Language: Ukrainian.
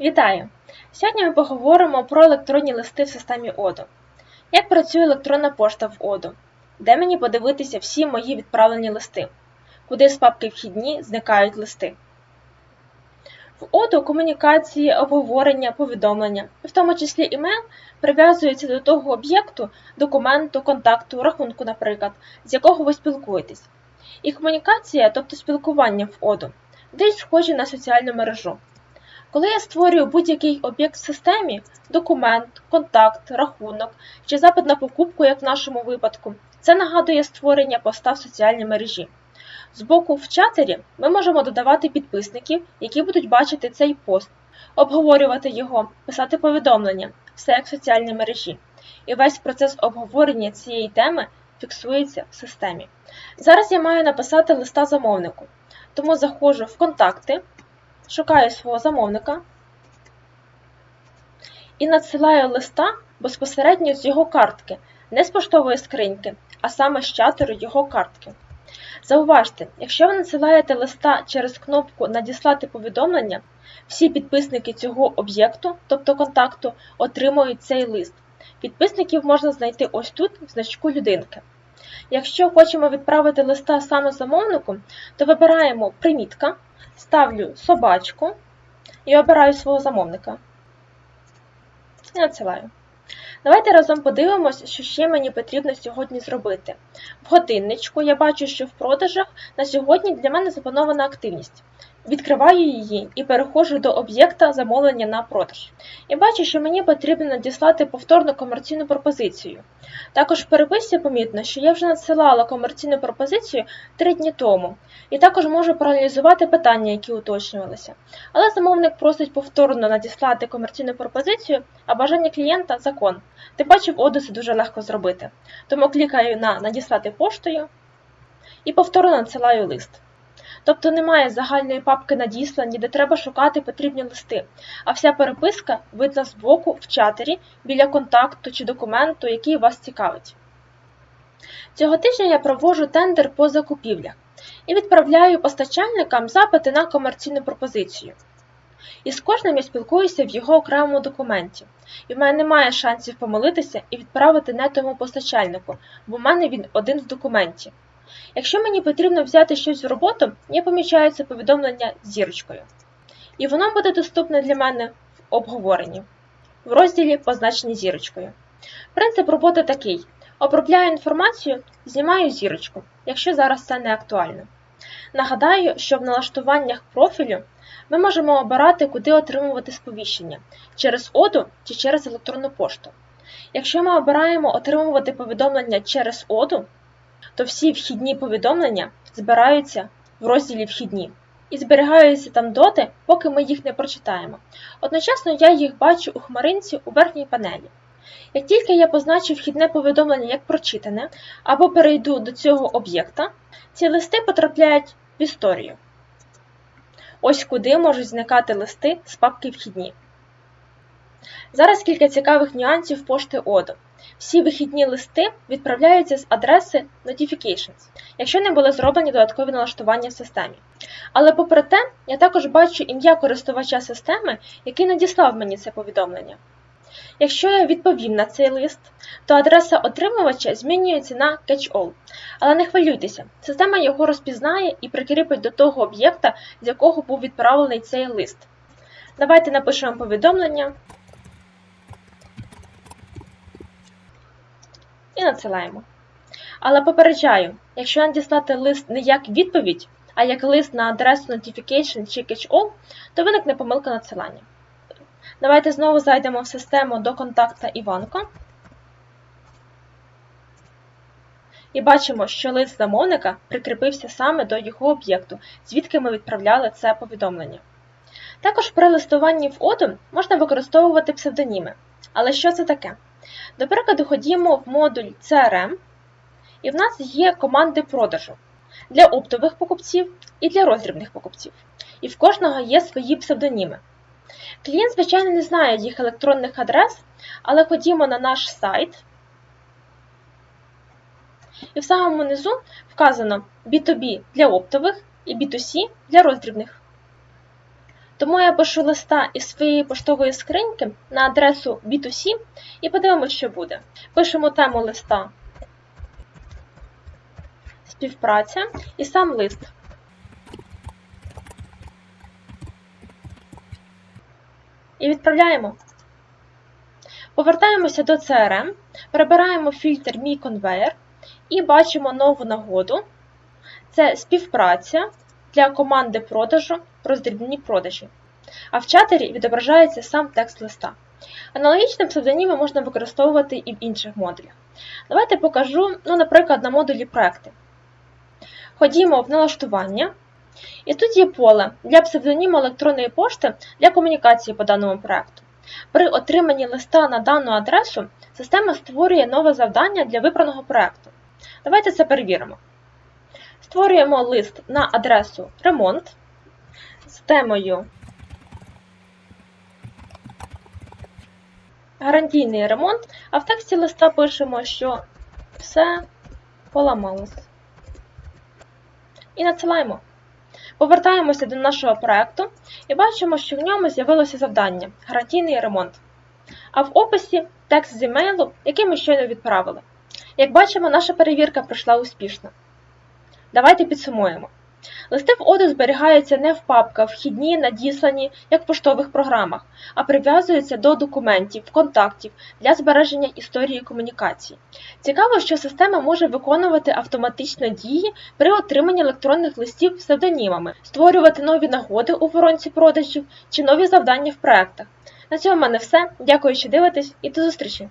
Вітаю! Сьогодні ми поговоримо про електронні листи в системі ОДО. Як працює електронна пошта в ОДО? Де мені подивитися всі мої відправлені листи? Куди з папки вхідні зникають листи? В ОДО комунікації, обговорення, повідомлення, в тому числі імейл, прив'язуються до того об'єкту, документу, контакту, рахунку, наприклад, з якого ви спілкуєтесь. І комунікація, тобто спілкування в ОДО, десь схожі на соціальну мережу. Коли я створюю будь-який об'єкт в системі, документ, контакт, рахунок чи запит на покупку, як в нашому випадку, це нагадує створення поста в соціальній мережі. Збоку в чатері ми можемо додавати підписників, які будуть бачити цей пост, обговорювати його, писати повідомлення, все як в соціальній мережі. І весь процес обговорення цієї теми фіксується в системі. Зараз я маю написати листа замовнику, тому заходжу в контакти шукаю свого замовника і надсилаю листа безпосередньо з його картки, не з поштової скриньки, а саме з чатеру його картки. Зауважте, якщо ви надсилаєте листа через кнопку Надіслати повідомлення, всі підписники цього об'єкту, тобто контакту, отримують цей лист. Підписників можна знайти ось тут в значку людинки. Якщо хочемо відправити листа саме замовнику, то вибираємо примітка, ставлю собачку і обираю свого замовника. І надсилаю. Давайте разом подивимось, що ще мені потрібно сьогодні зробити. В годинничку я бачу, що в продажах на сьогодні для мене запланована активність. Відкриваю її і переходжу до об'єкта замовлення на продаж. І бачу, що мені потрібно надіслати повторну комерційну пропозицію. Також в переписці помітно, що я вже надсилала комерційну пропозицію 3 дні тому, і також можу проаналізувати питання, які уточнювалися. Але замовник просить повторно надіслати комерційну пропозицію, а бажання клієнта закон. Тим паче в Оду дуже легко зробити. Тому клікаю на Надіслати поштою і повторно надсилаю лист. Тобто немає загальної папки надіслані, де треба шукати потрібні листи, а вся переписка видна збоку в чатері біля контакту чи документу, який вас цікавить. Цього тижня я проводжу тендер по закупівлях і відправляю постачальникам запити на комерційну пропозицію. І з кожним я спілкуюся в його окремому документі, і в мене немає шансів помилитися і відправити не тому постачальнику, бо в мене він один в документі. Якщо мені потрібно взяти щось в роботу, я помічаю це повідомлення зірочкою. І воно буде доступне для мене в обговоренні в розділі позначені зірочкою. Принцип роботи такий: обробляю інформацію, знімаю зірочку, якщо зараз це не актуально. Нагадаю, що в налаштуваннях профілю ми можемо обирати, куди отримувати сповіщення через оду чи через електронну пошту. Якщо ми обираємо отримувати повідомлення через оду, то всі вхідні повідомлення збираються в розділі Вхідні і зберігаються там доти, поки ми їх не прочитаємо. Одночасно я їх бачу у хмаринці у верхній панелі. Як тільки я позначу вхідне повідомлення як прочитане або перейду до цього об'єкта, ці листи потрапляють в історію. Ось куди можуть зникати листи з папки вхідні. Зараз кілька цікавих нюансів пошти ОДО. Всі вихідні листи відправляються з адреси Notifications, якщо не були зроблені додаткові налаштування в системі. Але попри те, я також бачу ім'я користувача системи, який надіслав мені це повідомлення. Якщо я відповім на цей лист, то адреса отримувача змінюється на Catch-all. Але не хвилюйтеся, система його розпізнає і прикріпить до того об'єкта, з якого був відправлений цей лист. Давайте напишемо повідомлення. І надсилаємо. Але попереджаю, якщо надіслати лист не як відповідь, а як лист на адресу Notification чи Catch-all, то виникне помилка надсилання. Давайте знову зайдемо в систему до контакта Іванко. І бачимо, що лист замовника прикріпився саме до його об'єкту, звідки ми відправляли це повідомлення. Також при листуванні в ODO можна використовувати псевдоніми. Але що це таке? До прикладу, ходімо в модуль CRM, і в нас є команди продажу для оптових покупців і для роздрібних покупців. І в кожного є свої псевдоніми. Клієнт, звичайно, не знає їх електронних адрес, але ходімо на наш сайт. І в самому низу вказано B2B для оптових і B2C для роздрібних. Тому я пишу листа із своєї поштової скриньки на адресу B2C і подивимося, що буде. Пишемо тему листа співпраця і сам лист. І відправляємо. Повертаємося до CRM, перебираємо фільтр Мій конвейер і бачимо нову нагоду. Це співпраця для команди продажу роздрібні продажі. А в чатері відображається сам текст листа. Аналогічні псевдоніми можна використовувати і в інших модулях. Давайте покажу, ну, наприклад, на модулі проекти. Ходімо в налаштування. І тут є поле для псевдоніму електронної пошти для комунікації по даному проекту. При отриманні листа на дану адресу система створює нове завдання для вибраного проекту. Давайте це перевіримо. Створюємо лист на адресу ремонт з темою гарантійний ремонт, а в тексті листа пишемо, що все поламалось. І надсилаємо. Повертаємося до нашого проекту і бачимо, що в ньому з'явилося завдання гарантійний ремонт. А в описі текст з емейлу, який ми щойно відправили. Як бачимо, наша перевірка пройшла успішно. Давайте підсумуємо. Листи в оду зберігаються не в папках, вхідні, надіслані, як в поштових програмах, а прив'язуються до документів, контактів для збереження історії комунікації. Цікаво, що система може виконувати автоматично дії при отриманні електронних листів псевдонімами, створювати нові нагоди у воронці продажів чи нові завдання в проектах. На цьому в мене все. Дякую, що дивитесь, і до зустрічі!